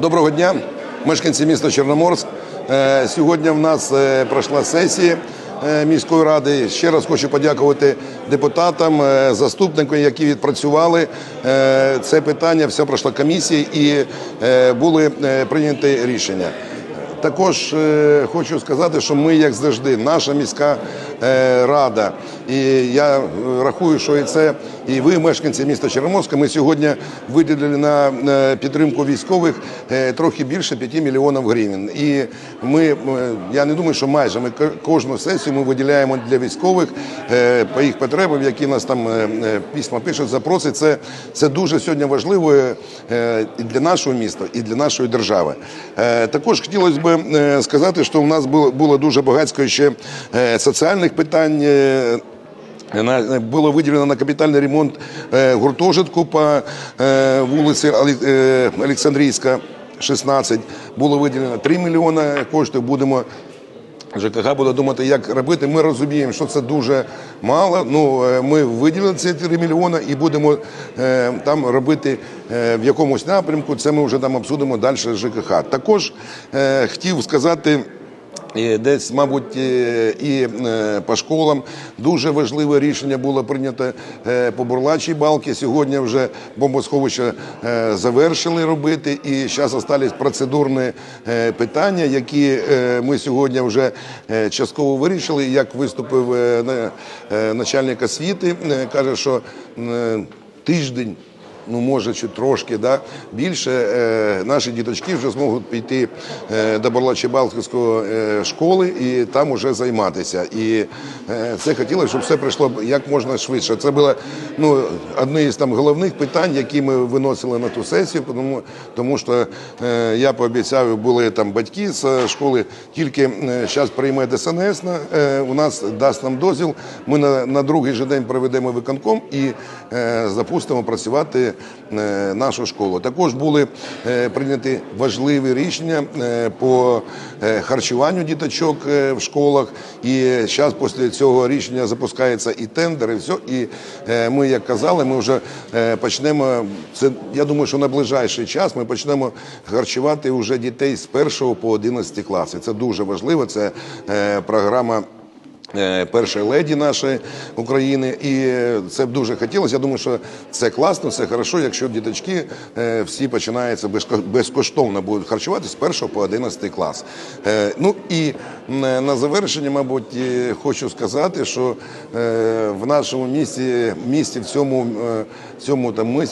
Доброго дня, мешканці міста Чорноморськ. Е, Сьогодні в нас е, пройшла сесія е, міської ради. Ще раз хочу подякувати депутатам, заступникам, які відпрацювали це питання. Все пройшло комісія і були прийняті рішення. Також хочу сказати, що ми, як завжди, наша міська рада, і я е, рахую, що і це і ви, мешканці міста Чорноморська, ми сьогодні виділили на е, підтримку військових е, трохи більше 5 мільйонів гривень. І ми, е, я не думаю, що майже ми кожну сесію ми виділяємо для військових е, по їх потребам, які нас там е, е, письма пишуть, запросять. Це, це дуже сьогодні важливо е, і для нашого міста, і для нашої держави. Е, Також хотілося б е, сказати, що у нас було, дуже багатько ще е, соціальних питань. е, Було виділено на капітальний ремонт е, гуртожитку по е, вулиці Олександрійська, 16. Було виділено 3 мільйони коштів. Будемо ЖКХ буде думати, як робити. Ми розуміємо, що це дуже мало. Ну ми виділили ці 3 мільйони і будемо там робити в якомусь напрямку. Це ми вже там обсудимо далі ЖКХ. Також хотів сказати. І Десь, мабуть, е, і е, по школам дуже важливе рішення було прийнято е, по бурлачій балки. Сьогодні вже бомбосховище завершили робити, і зараз залишились процедурні питання, які ми сьогодні вже частково вирішили. Як виступив на- начальник освіти, каже, що тиждень ну може чи трошки да, більше е, наші діточки вже зможуть піти е, до Барлачі-Балтської е, школи і там уже займатися. І е, це хотілося, щоб все прийшло як можна швидше. Це було ну, одне із там головних питань, які ми виносили на ту сесію, тому, тому що е, я пообіцяв, були там батьки з е, школи, тільки зараз прийме ДСНС, на, е, у нас дасть нам дозвіл. Ми на, на другий же день проведемо виконком і е, запустимо працювати е, нашу школу. Також були е, прийняті важливі рішення е, по е, харчуванню діточок е, в школах. І зараз після цього рішення запускається і тендер, і все. І е, ми, як казали, ми вже е, почнемо. Це я думаю, що на ближайший час ми почнемо харчувати вже дітей з 1 по 11 класи. Це дуже важливо. Це е, програма. Е, Першої леді нашої України, і це б дуже хотілося. Я думаю, що це класно, це хорошо, якщо діточки е, всі починаються безко- безкоштовно будуть харчувати з 1 по 11 клас. Е, Ну і на завершення, мабуть, е, хочу сказати, що е, в нашому місті, місті в цьому, е, цьому там е,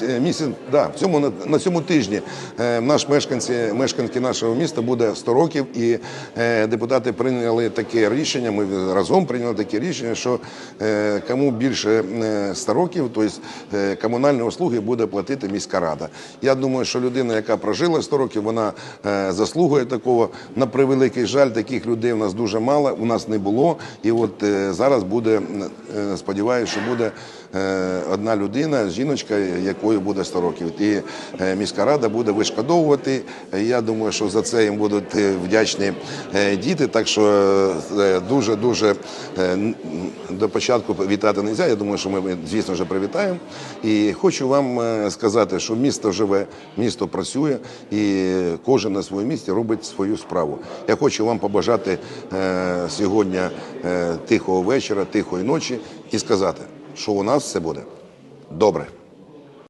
да, в цьому на, цьому тижні е, наш мешканці, мешканки нашого міста буде 100 років, і е, депутати прийняли таке рішення. Ми разом прийняли таке рішення, що е, кому більше е, 100 років, тобто е, комунальні услуги буде платити міська рада. Я думаю, що людина, яка прожила 100 років, вона заслугує такого. На превеликий жаль, таких людей у нас дуже мало, у нас не було. І от е, зараз буде, е, сподіваюся, що буде одна людина, жіночка, якою буде 100 років. І е, міська рада буде вишкодовувати. Е, Я думаю, що за це їм будуть е, вдячні е, діти. Так що е, дуже дуже до початку вітати не можна. Я думаю, що ми, звісно, вже привітаємо. І хочу вам е, сказати, що місто живе, місто працює, і кожен на своєму місці робить свою справу. Я хочу вам побажати е, сьогодні е, тихого вечора, тихої ночі і сказати, що у нас все буде добре.